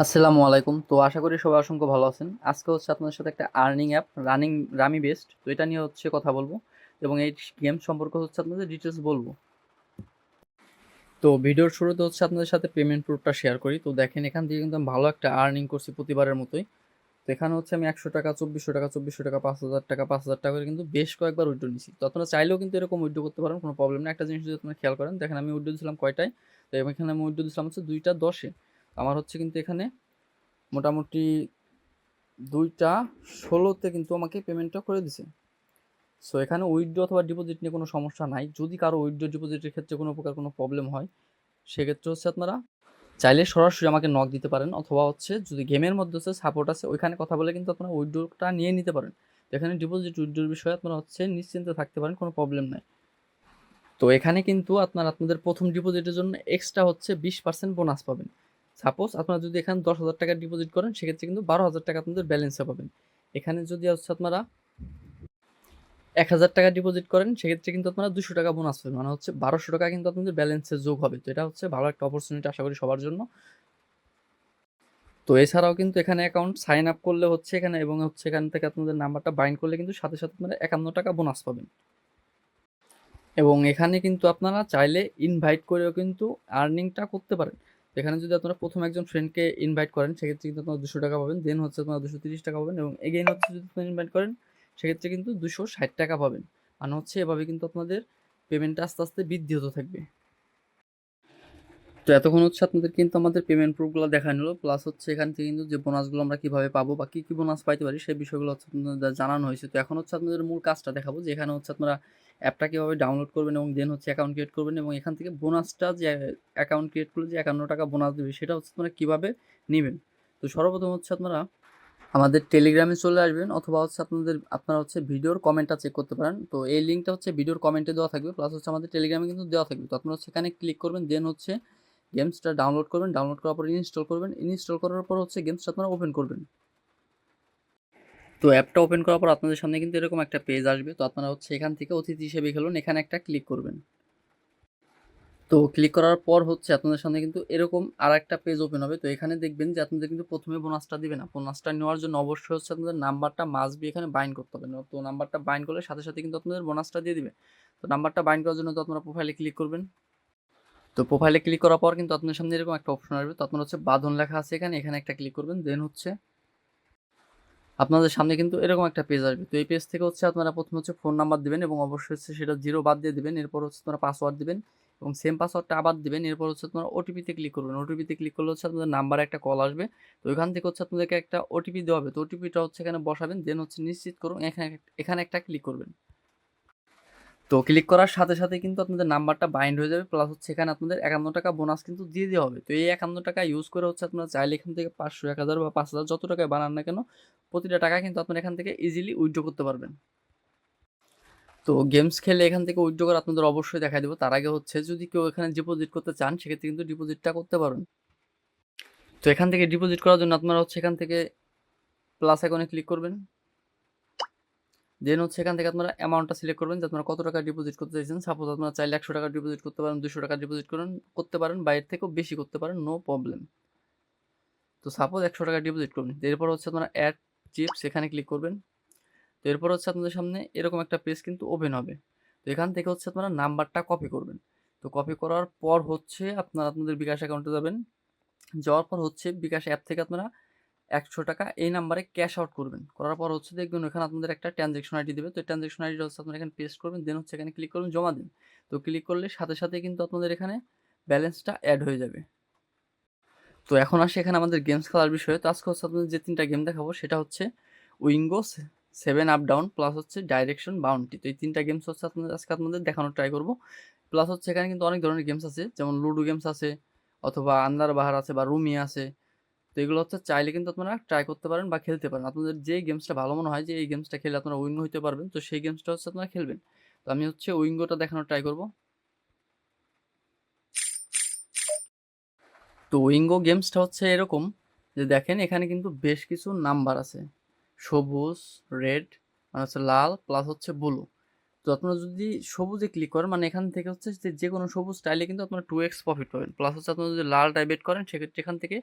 আসসালামু আলাইকুম। তো আশা করি সবাই অসংখ্য ভালো আছেন। আজকে হচ্ছে আপনাদের সাথে একটা earning app running rummy best তো এটা নিয়ে হচ্ছে কথা বলব এবং এই গেম সম্পর্কে হচ্ছে আপনাদের ডিটেলস বলব। তো ভিডিওর শুরুতে হচ্ছে আপনাদের সাথে পেমেন্ট প্রুফটা শেয়ার করি। তো দেখেন, এখান থেকে কিন্তু আমি ভালো একটা আর্নিং করছি প্রতিবারের মতোই। তো এখানে হচ্ছে আমি একশো টাকা, চব্বিশশো টাকা চব্বিশশো টাকা, পাঁচ হাজার টাকা, পাঁচ হাজার টাকা করে কিন্তু বেশ কয়েকবার উইড্রো নিছি তো আপনারা চাইলেও কিন্তু এরকম উইড্রো করতে পারেন, কোনো প্রবলেম নেই। একটা জিনিস যদি আপনারা খেয়াল করেন, দেখেন আমি উইড্রো দিয়েছিলাম কয়টায়? তো এখানে আমি উইড্রো দিয়েছিলাম হচ্ছে দুইটা দশে। আমার হচ্ছে কিন্তু এখানে মোটামুটি দুইটা ষোলোতে কিন্তু আমাকে পেমেন্টটা করে দিছে। সো এখানে উইথড্র অথবা ডিপোজিট নিয়ে কোনো সমস্যা নাই। যদি কারও উইথড্র ডিপোজিটের ক্ষেত্রে কোনো প্রকার কোনো প্রবলেম হয়, সেক্ষেত্রে হচ্ছে আপনারা চাইলে সরাসরি আমাকে নক দিতে পারেন। অথবা হচ্ছে যদি গেমের মধ্যে হচ্ছে সাপোর্ট আছে, ওইখানে কথা বলে কিন্তু আপনারা উইথড্রটা নিয়ে নিতে পারেন। তো এখানে ডিপোজিট উইথড্রোর বিষয়ে আপনারা হচ্ছে নিশ্চিন্তে থাকতে পারেন, কোনো প্রবলেম নাই। তো এখানে কিন্তু আপনার, আপনাদের প্রথম ডিপোজিটের জন্য এক্সট্রা হচ্ছে বিশ পার্সেন্ট বোনাস পাবেন। সাপোজ আপনারা যদি এখানে দশ হাজার টাকা ডিপোজিট করেন, সেক্ষেত্রে কিন্তু বারো হাজার টাকা আপনাদের ব্যালেন্সে পাবেন। এখানে যদি হচ্ছে আপনারা এক হাজার টাকা ডিপোজিট করেন, সেক্ষেত্রে কিন্তু আপনারা দুশো টাকা বোনাস পাবেন। মানে হচ্ছে বারোশো টাকা কিন্তু আপনাদের ব্যালেন্সে যোগ হবে। তো এটা হচ্ছে ভালো একটা অপরচুনিটি আশা করি সবার জন্য। তো এছাড়াও কিন্তু এখানে অ্যাকাউন্ট সাইন আপ করলে হচ্ছে এখানে এবং হচ্ছে এখান থেকে আপনাদের নাম্বারটা বাইন্ড করলে কিন্তু সাথে সাথে আপনারা একান্ন টাকা বোনাস পাবেন। এবং এখানে কিন্তু আপনারা চাইলে ইনভাইট করেও কিন্তু আর্নিংটা করতে পারেন। এখানে যদি আপনারা প্রথম একজন ফ্রেন্ডকে ইনভাইট করেন, সেক্ষেত্রে কিন্তু আপনারা দুশো টাকা পাবেন। দেন হচ্ছে আপনারা দুশো তিরিশ টাকা পাবেন এবং এগেইন হচ্ছে যদি আপনারা ইনভাইট করেন, সেক্ষেত্রে কিন্তু দুশো ষাট টাকা পাবেন। মানে হচ্ছে এভাবে কিন্তু আপনাদের পেমেন্টটা আস্তে আস্তে বৃদ্ধি হতে থাকবে। তো এতক্ষণ হচ্ছে আপনাদের কিন্তু আমাদের পেমেন্ট প্রুফগুলো দেখা নিল প্লাস হচ্ছে এখান থেকে কিন্তু যে বোনাসগুলো আমরা কীভাবে পাবো বা কী কী বোনাস পাইতে পারি, সেই বিষয়গুলো হচ্ছে আপনাদের জানানো হয়েছে। তো এখন হচ্ছে আপনাদের মূল কাজটা দেখাবো যে এখানে হচ্ছে আপনারা অ্যাপটা কীভাবে ডাউনলোড করবেন এবং দেন হচ্ছে অ্যাকাউন্ট ক্রিয়েট করবেন এবং এখান থেকে বোনাসটা যে অ্যাকাউন্ট ক্রিয়েট করলে যে একান্ন টাকা বোনাস দেবে, সেটা হচ্ছে আপনারা কীভাবে নেবেন? তো সর্বপ্রথম হচ্ছে আপনারা আমাদের টেলিগ্রামে চলে আসবেন অথবা হচ্ছে আপনাদের, আপনারা হচ্ছে ভিডিওর কমেন্টটা চেক করতে পারেন। তো এই লিঙ্কটা হচ্ছে ভিডিওর কমেন্টে দেওয়া থাকবে প্লাস হচ্ছে আমাদের টেলিগ্রামে কিন্তু দেওয়া থাকবে। তো আপনারা সেখানে ক্লিক করবেন দেন হচ্ছে গেমসটা ডাউনলোড করবেন ডাউনলোড করার পর ইনস্টল করবেন। ইনস্টল করার পর হচ্ছে গেমসটা আপনারা ওপেন করবেন। তো অ্যাপটা ওপেন করার পর আপনাদের সামনে কিন্তু এরকম একটা পেজ আসবে। তো আপনারা হচ্ছে এখান থেকে অতিথি হিসেবে খেলুন, এখানে একটা ক্লিক করবেন। তো ক্লিক করার পর হচ্ছে আপনাদের সামনে কিন্তু এরকম আর একটা পেজ ওপেন হবে। তো এখানে দেখবেন যে আপনাদের কিন্তু প্রথমে বোনাসটা দিবে না। বোনাসটা নেওয়ার জন্য অবশ্যই হচ্ছে আপনাদের নাম্বারটা মাস্ট বি এখানে বাইন্ড করতে হবে। তো নাম্বারটা বাইন্ড করলে সাথে সাথে কিন্তু আপনাদের বোনাসটা দিয়ে দিবে। তো নাম্বারটা বাইন্ড করার জন্য তো আপনারা প্রোফাইলে ক্লিক করবেন। তো প্রোফাইলে ক্লিক করার পর কিন্তু আপনার সামনে এরকম একটা অপশন আসবে। তো আপনার হচ্ছে বাঁধন লেখা আছে এখানে এখানে একটা ক্লিক করবেন। দেন হচ্ছে আপনাদের সামনে কিন্তু এরকম একটা পেজ আসবে। তো এই পেজ থেকে হচ্ছে আপনারা প্রথমে হচ্ছে ফোন নাম্বার দেবেন এবং অবশ্যই হচ্ছে সেটা জিরো বাদ দিয়ে দেবেন। এরপর হচ্ছে আপনারা পাসওয়ার্ড দেবেন এবং সেম পাসওয়ার্ডটা আবার দেবেন। এরপর হচ্ছে আপনারা ওটিপিতে ক্লিক করবেন। ওটিপিতে ক্লিক করলে হচ্ছে আপনাদের নাম্বারে একটা কল আসবে। তো ওইখান থেকে হচ্ছে আপনাদেরকে একটা ওটিপি দেওয়া হবে। তো ওটিপিটা হচ্ছে এখানে বসাবেন দেন হচ্ছে নিশ্চিত করুন এখানে এখানে একটা ক্লিক করবেন। তো ক্লিক করার সাথে সাথে কিন্তু আপনাদের নাম্বারটা বাইন্ড হয়ে যাবে প্লাস হচ্ছে এখানে আপনাদের একান্ন টাকা বোনাস কিন্তু দিয়ে দেওয়া হবে। তো এই একান্ন টাকা ইউজ করে হচ্ছে আপনারা চাইলে এখান থেকে পাঁচশো, এক হাজার বা পাঁচ হাজার যত টাকায় বানান না কেন, প্রতিটা টাকা কিন্তু আপনারা এখান থেকে ইজিলি উইথড্র করতে পারবেন। তো গেমস খেলে এখান থেকে উইথড্র করে আপনাদের অবশ্যই দেখা দেবো। তার আগে হচ্ছে যদি কেউ এখানে ডিপোজিট করতে চান, সেক্ষেত্রে কিন্তু ডিপোজিটটা করতে পারবেন। তো এখান থেকে ডিপোজিট করার জন্য আপনারা হচ্ছে এখান থেকে প্লাস আইকনে ক্লিক করবেন। দেন হচ্ছে এখান থেকে আপনারা অ্যামাউন্টটা সিলেক্ট করবেন যে আপনারা কত টাকা ডিপোজিট করতে চাইছেন। সাপোজ আপনারা চাইলে একশো টাকা ডিপোজিট করতে পারেন দুশো টাকা ডিপোজিট করেন, করতে পারেন, বাইরের থেকেও বেশি করতে পারেন নো প্রবলেম তো সাপোজ একশো টাকা ডিপোজিট করবেন এরপর হচ্ছে আপনারা অ্যাড চিপস এখানে ক্লিক করবেন। তো এরপর হচ্ছে আপনাদের সামনে এরকম একটা পেজ কিন্তু ওপেন হবে। তো এখান থেকে হচ্ছে আপনারা নাম্বারটা কপি করবেন। তো কপি করার পর হচ্ছে আপনারা আপনাদের বিকাশ অ্যাকাউন্টে যাবেন। যাওয়ার পর হচ্ছে বিকাশ অ্যাপ থেকে আপনারা একশো টাকা এই নাম্বারে ক্যাশ আউট করবেন। করার পর হচ্ছে দেখবেন ওখানে আপনাদের একটা ট্রানজেকশন আইডি দেবে। তো ট্রানজেকশন আইডিটা হচ্ছে আপনারা এখানে পেস্ট করবেন দেন হচ্ছে এখানে ক্লিক করবেন, জমা দিন। তো ক্লিক করলে সাথে সাথে কিন্তু আপনাদের এখানে ব্যালেন্সটা অ্যাড হয়ে যাবে। তো এখন আসে এখানে আমাদের গেমস খেলার বিষয়ে। তো আজকে হচ্ছে আপনাদের যে তিনটা গেম দেখাবো, সেটা হচ্ছে Wingo seven up down plus হচ্ছে ডাইরেকশন বাউন্টি তো এই তিনটা গেমস হচ্ছে আপনাদের, আজকে আপনাদের দেখানোর ট্রাই করব। প্লাস হচ্ছে এখানে কিন্তু অনেক ধরনের গেমস আছে। যেমন লুডো গেমস আছে, অথবা আন্দার বাহার আছে বা রুমি আছে। তো এগুলো হচ্ছে চাইলে কিন্তু আপনারা ট্রাই করতে পারেন বা খেলতে পারেন। আপনাদের যে গেমসটা ভালো মনে হয় যে এই গেমসটা খেলে আপনারা উইঙ্গো হইতে পারবেন, তো সেই গেমসটা হচ্ছে আপনারা খেলবেন। তো আমি হচ্ছে উইঙ্গোটা দেখানোর ট্রাই করব। তো উইঙ্গো গেমসটা হচ্ছে এরকম যে দেখেন এখানে কিন্তু বেশ কিছু নাম্বার আছে। সবুজ রেড মানে হচ্ছে লাল প্লাস হচ্ছে ব্লু তো আপনারা যদি সবুজে ক্লিক করেন মানে এখান থেকে হচ্ছে যে যে কোনো সবুজ স্টাইলে কিন্তু আপনারা টু এক্স প্রফিট পাবেন। প্লাস হচ্ছে আপনারা যদি লালটায় বেট করেন, সেক্ষেত্রে এখান থেকে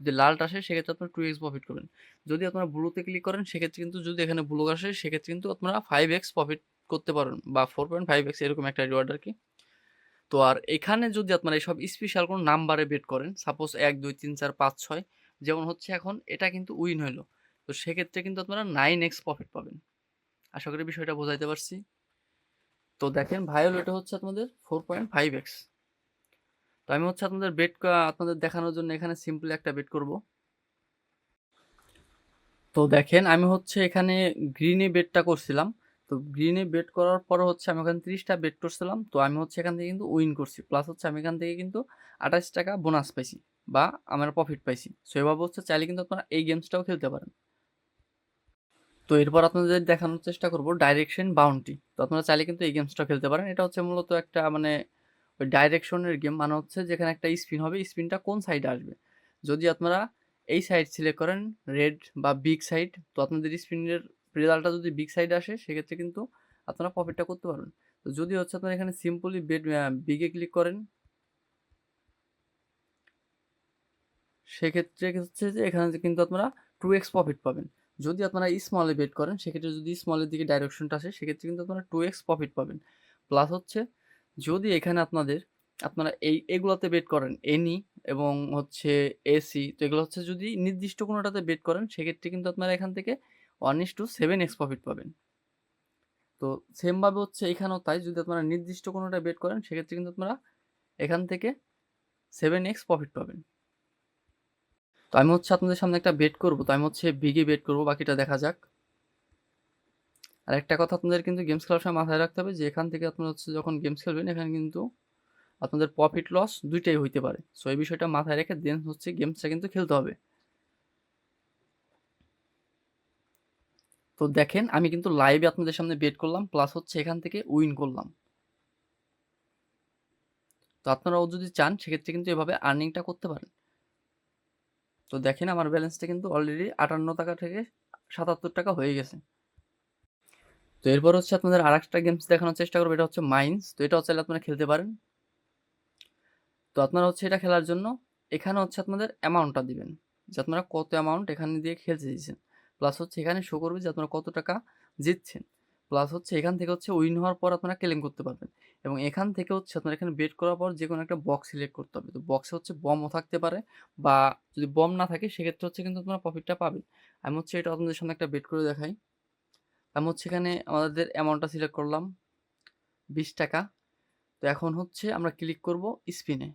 যদি লালটা আসে, সেক্ষেত্রে আপনারা টু এক্স প্রফিট করবেন। যদি আপনারা ব্লুতে ক্লিক করেন, সেক্ষেত্রে কিন্তু যদি এখানে ব্লু আসে, সেক্ষেত্রে কিন্তু আপনারা ফাইভ এক্স প্রফিট করতে পারেন বা ফোর পয়েন্ট ফাইভ এক্স এরকম একটা রিওয়ার্ড আর কি তো আর এখানে যদি আপনারা এইসব স্পেশাল কোনো নাম্বারে বেট করেন সাপোজ এক, দুই, তিন, চার, পাঁচ, ছয়, যেমন হচ্ছে এখন, এটা কিন্তু উইন হইল। তো সেক্ষেত্রে কিন্তু আপনারা নাইন এক্স প্রফিট পাবেন। আশা করি বিষয়টা বোঝাইতে পারছি। তো দেখেন ভায়োলেটে হচ্ছে আপনাদের ফোর পয়েন্ট ফাইভ এক্স তো আমি হচ্ছে আপনাদের বেট আপনাদের দেখানোর জন্য এখানে সিম্পলি একটা বেট করব। তো দেখেন আমি হচ্ছে এখানে গ্রিনে বেটটা করছিলাম। তো গ্রিনে বেট করার পরে হচ্ছে আমি ওখানে তিরিশটা বেট করছিলাম। তো আমি হচ্ছে এখান থেকে কিন্তু উইন করছি। প্লাস হচ্ছে আমি এখান থেকে কিন্তু আঠাশ টাকা বোনাস পাইছি বা আমার প্রফিট পাইছি। সো এভাবে হচ্ছে চাইলে কিন্তু আপনারা এই গেমসটাও খেলতে পারেন। তো এরপর আপনাদের দেখানোর চেষ্টা করব ডাইরেকশন বাউন্টি তো আপনারা চাইলে কিন্তু এই গেমসটা খেলতে পারেন। এটা হচ্ছে মূলত একটা মানে ওই ডাইরেকশনের গেম মানে হচ্ছে যেখানে একটা স্পিন হবে। স্পিনটা কোন সাইডে আসবে? যদি আপনারা এই সাইড সিলেক্ট করেন রেড বা বিগ সাইড তো আপনাদের স্পিনের রেজাল্টটা যদি বিগ সাইডে আসে, সেক্ষেত্রে কিন্তু আপনারা প্রফিটটা করতে পারবেন। তো যদি হচ্ছে আপনারা এখানে সিম্পলি বেড বিগে ক্লিক করেন, সেক্ষেত্রে হচ্ছে যে এখানে কিন্তু আপনারা টু এক্স প্রফিট পাবেন। যদি আপনারা স্মলে বেট করেন, সেক্ষেত্রে যদি স্মলের দিকে ডাইরেকশনটা আসে, সেক্ষেত্রে কিন্তু আপনারা টু এক্স প্রফিট পাবেন। প্লাস হচ্ছে, যদি এখানে আপনাদের, আপনারা এই, এগুলোতে বেট করেন এনি এবং হচ্ছে এসি তো এগুলো হচ্ছে যদি নির্দিষ্ট কোনোটাতে বেট করেন, সেক্ষেত্রে কিন্তু আপনারা এখান থেকে one is to seven x profit পাবেন। তো সেমভাবে হচ্ছে এখানেও তাই, যদি আপনারা নির্দিষ্ট কোনোটা বেট করেন, সেক্ষেত্রে কিন্তু আপনারা এখান থেকে সেভেন এক্স প্রফিট পাবেন। আমি হচ্ছে আপনাদের সামনে একটা বেট করব, তো আমি হচ্ছে বিগে বেট করব, বাকিটা দেখা যাক। আর একটা কথা আপনাদের কিন্তু গেমস খেলার সময় মাথায় রাখতে হবে যে, এখান থেকে আপনারা হচ্ছে যখন গেমস খেলবেন, এখানে কিন্তু আপনাদের প্রফিট লস দুইটাই হইতে পারে। সো এই বিষয়টা মাথায় রেখে দেন হচ্ছে গেমসটা কিন্তু খেলতে হবে। তো দেখেন, আমি কিন্তু লাইভে আপনাদের সামনে বেট করলাম প্লাস হচ্ছে এখান থেকে উইন করলাম। তো আপনারাও যদি চান, সেক্ষেত্রে কিন্তু এভাবে আর্নিংটা করতে পারেন। তো দেখেন আমার ব্যালেন্সটা কিন্তু অলরেডি আটান্ন টাকা থেকে সাতাত্তর টাকা হয়ে গেছে। তো এরপর হচ্ছে আপনাদের আর একটা গেমস দেখানোর চেষ্টা করব, এটা হচ্ছে মাইন্স তো এটা হচ্ছে আপনারা খেলতে পারেন। তো আপনারা হচ্ছে এটা খেলার জন্য এখানে হচ্ছে আপনাদের অ্যামাউন্টটা দিবেন, যে আপনারা কত অ্যামাউন্ট এখানে দিয়ে খেলতে দিয়েছেন। প্লাস হচ্ছে এখানে শো করবে যে আপনারা কত টাকা জিতছেন। প্লাস হচ্ছে এখান থেকে হচ্ছে উইন হওয়ার পর আপনারা ক্লেম করতে পারবেন। এবং এখান থেকে হচ্ছে আপনারা এখানে বেট করার পর যে কোনো একটা বক্স সিলেক্ট করতে হবে। তো বক্সে হচ্ছে বমও থাকতে পারে বা যদি বম না থাকে সেক্ষেত্রে হচ্ছে কিন্তু আপনারা প্রফিটটা পাবেন। আমি হচ্ছে এটা আপনাদের সামনে একটা বেট করে দেখাই। আমি হচ্ছে এখানে আমাদের অ্যামাউন্টটা সিলেক্ট করলাম বিশ টাকা। তো এখন হচ্ছে আমরা ক্লিক করব স্পিনে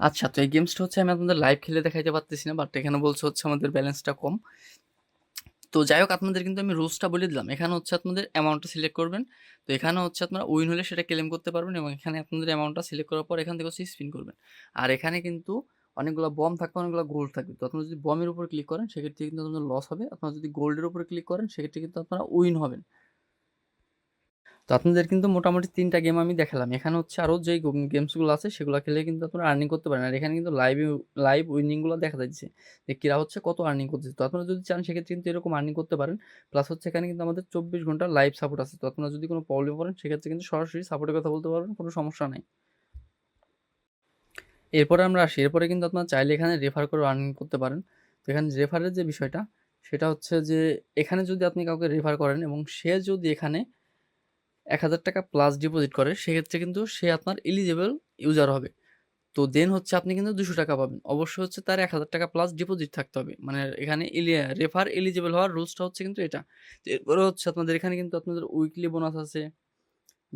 আচ্ছা তো এই গেমসটা হচ্ছে আমি আপনাদের লাইভ খেলে দেখাইতে পারতেছি না বাট এখানে বলছে হচ্ছে আমাদের ব্যালেন্সটা কম। তো যাই হোক, আপনাদের কিন্তু আমি রুলসটা বলে দিলাম। এখানে হচ্ছে আপনাদের অ্যামাউন্টটা সিলেক্ট করবেন। তো এখানে হচ্ছে আপনারা উইন হলে সেটা ক্লেম করতে পারবেন এবং এখানে আপনাদের অ্যামাউন্টটা সিলেক্ট করার পর এখান থেকে হচ্ছে স্পিন করবেন। আর এখানে কিন্তু অনেকগুলো বম থাকবে, অনেকগুলো গোল্ড থাকবে। তো আপনারা যদি বমের উপর ক্লিক করেন, সেক্ষেত্রে কিন্তু আপনাদের লস হবে। আপনারা যদি গোল্ডের উপরে ক্লিক করেন, সেক্ষেত্রে কিন্তু আপনারা উইন হবেন। তো আপনাদের কিন্তু মোটামুটি তিনটা গেম আমি দেখালাম। এখানে হচ্ছে আরও যে গেমসগুলো আছে সেগুলো খেলে কিন্তু আপনারা আর্নিং করতে পারেন। আর এখানে কিন্তু লাইভ লাইভ উইনিংগুলো দেখা যাচ্ছে যে কীরা হচ্ছে কত আর্নিং করতেছে। তো আপনারা যদি চান সেক্ষেত্রে কিন্তু এরকম আর্নিং করতে পারেন। প্লাস হচ্ছে এখানে কিন্তু আমাদের চব্বিশ ঘণ্টা লাইভ সাপোর্ট আছে। তো আপনারা যদি কোনো প্রবলেম করেন সেক্ষেত্রে কিন্তু সরাসরি সাপোর্টের কথা বলতে পারবেন, কোনো সমস্যা নাই। এরপরে আমরা আসি। এরপরে কিন্তু আপনারা চাইলে এখানে রেফার করে আর্নিং করতে পারেন। তো এখানে রেফারের যে বিষয়টা, সেটা হচ্ছে যে এখানে যদি আপনি কাউকে রেফার করেন এবং সে যদি এখানে এক হাজার টাকা প্লাস ডিপোজিট করে, সেক্ষেত্রে কিন্তু সে আপনার এলিজেবল ইউজার হবে। তো দেন হচ্ছে আপনি কিন্তু দুশো টাকা পাবেন। অবশ্যই হচ্ছে তার এক হাজার টাকা প্লাস ডিপোজিট থাকতে হবে। মানে এখানে রেফার এলিজেবল হওয়ার রুলসটা হচ্ছে কিন্তু এটা। এরপরে হচ্ছে আপনাদের এখানে কিন্তু আপনাদের উইকলি বোনাস আছে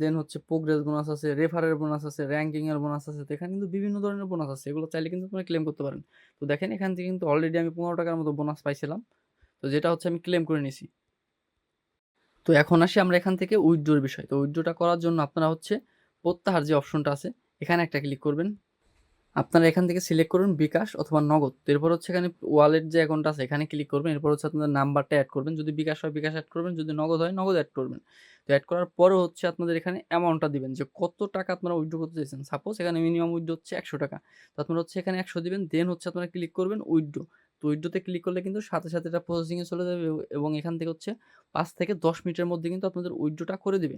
দেন হচ্ছে প্রোগ্রেস বোনাস আছে রেফারের বোনাস আছে র্যাঙ্কিংয়ের বোনাস আছে। তো এখানে কিন্তু বিভিন্ন ধরনের বোনাস আছে। এগুলো চাইলে কিন্তু আপনারা ক্লেম করতে পারেন। তো দেখেন এখান থেকে কিন্তু অলরেডি আমি পনেরো টাকার মতো বোনাস পাইছিলাম। তো যেটা হচ্ছে আমি ক্লেম করে নিয়েছি তো এখন আসি আমরা এখান থেকে উইথড্রোর বিষয়। তো উইথড্রোটা করার জন্য আপনারা হচ্ছে প্রত্যাহার যে অপশনটা আছে, এখানে একটা ক্লিক করবেন। আপনারা এখান থেকে সিলেক্ট করুন বিকাশ অথবা নগদ। এরপর হচ্ছে এখানে ওয়ালেট যে অ্যাকাউন্ট আছে, এখানে ক্লিক করবেন। এরপর হচ্ছে আপনাদের নাম্বারটা অ্যাড করবেন। যদি বিকাশ হয়, বিকাশ অ্যাড করবেন। যদি নগদ হয়, নগদ অ্যাড করবেন। তো অ্যাড করার পরে হচ্ছে আপনাদের এখানে অ্যামাউন্টটা দিবেন যে কত টাকা আপনারা উইথড্রো করতে চাইছেন। সাপোজ এখানে মিনিমাম উইথড্রো হচ্ছে একশো টাকা। তো আপনারা হচ্ছে এখানে একশো দিবেন। দেন হচ্ছে আপনারা ক্লিক করবেন উইথড্রো তো ক্লিক করলে কিন্তু সাথে, সাথে এটা প্রসেসিং এ চলে যাবে এবং এখান থেকে হচ্ছে পাঁচ থেকে ১০ মিনিটের মধ্যে কিন্তু আপনাদের উইথড্রোটা করে দেবে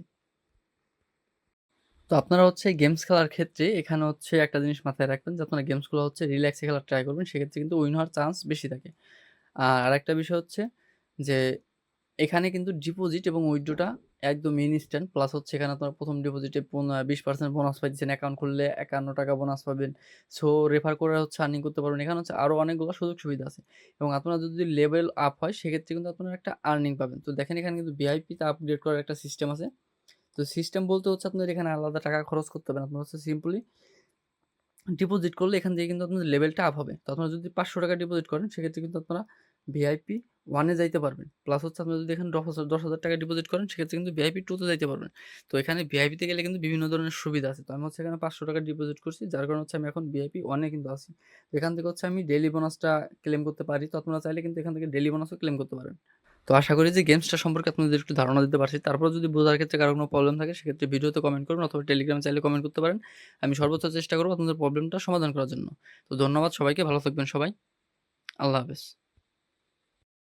তো আপনারা হচ্ছে গেমস খেলার ক্ষেত্রে এখানে হচ্ছে একটা জিনিস মাথায় রাখবেন যে আপনারা গেমসগুলো হচ্ছে রিল্যাক্সে খেলার ট্রাই করবেন। সেক্ষেত্রে কিন্তু উইন হওয়ার চান্স বেশি থাকে। আর আরেকটা বিষয় হচ্ছে যে এখানে কিন্তু ডিপোজিট এবং উইথড্রোটা একদম ইনস্ট্যান্ট প্লাস হচ্ছে এখানে আপনার প্রথম ডিপোজিটে পোন ২০% বোনাস পাইতেছেন। অ্যাকাউন্ট খুললে ৳৫১ বোনাস পাবেন। সো রেফার করে হচ্ছে আর্নিং করতে পারবেন। এখানে হচ্ছে আরও অনেকগুলো সুযোগ সুবিধা আছে। এবং আপনার যদি লেভেল আপ হয়, সেক্ষেত্রে কিন্তু আপনারা একটা আর্নিং পাবেন। তো দেখেন এখানে কিন্তু ভিআইপিতে আপগ্রেড করার একটা সিস্টেম আছে। তো সিস্টেম বলতে হচ্ছে আপনার এখানে আলাদা টাকা খরচ করতে হবে। আপনার হচ্ছে সিম্পলি ডিপোজিট করলে এখান থেকে কিন্তু আপনার লেভেলটা আপ হবে। তো আপনারা যদি ৳৫০০ ডিপোজিট করেন, সেক্ষেত্রে কিন্তু আপনারা ভিআইপি 1 এ যাইতে পারবেন। প্লাস হচ্ছে আপনি যদি এখানে দশ হাজার ৳১০,০০০ ডিপোজিট করেন সেক্ষেত্রে কিন্তু ভিআইপি 2 তে যাইতে পারবেন। তো এখানে ভিআইপিতে গেলে কিন্তু বিভিন্ন ধরনের সুবিধা আছে। তো আমি হচ্ছে এখানে ৳৫০০ ডিপোজিট করছি। যার কারণে হচ্ছে আমি এখন ভিআইপি ওয়ানে কিন্তু আছি। এখান থেকে হচ্ছে আমি ডেইলি বোনাসটা ক্লেম করতে পারি। তো আপনারা চাইলে কিন্তু এখান থেকে ডেইলি বোনাসও ক্লেম করতে পারেন। তো আশা করি যে গেমসটা সম্পর্কে আপনাদের একটু ধারণা দিতে পারছি। তারপর যদি বোঝার ক্ষেত্রে কারও কোনো প্রবলেম থাকে সেক্ষেত্রে ভিডিওতে কমেন্ট করুন অথবা টেলিগ্রামে চাইলে কমেন্ট করতে পারেন। আমি সর্বোচ্চ চেষ্টা করব আপনাদের প্রবলেমটা সমাধান করার জন্য। তো ধন্যবাদ সবাইকে। ভালো থাকবেন সবাই। আল্লাহ হাফেজ।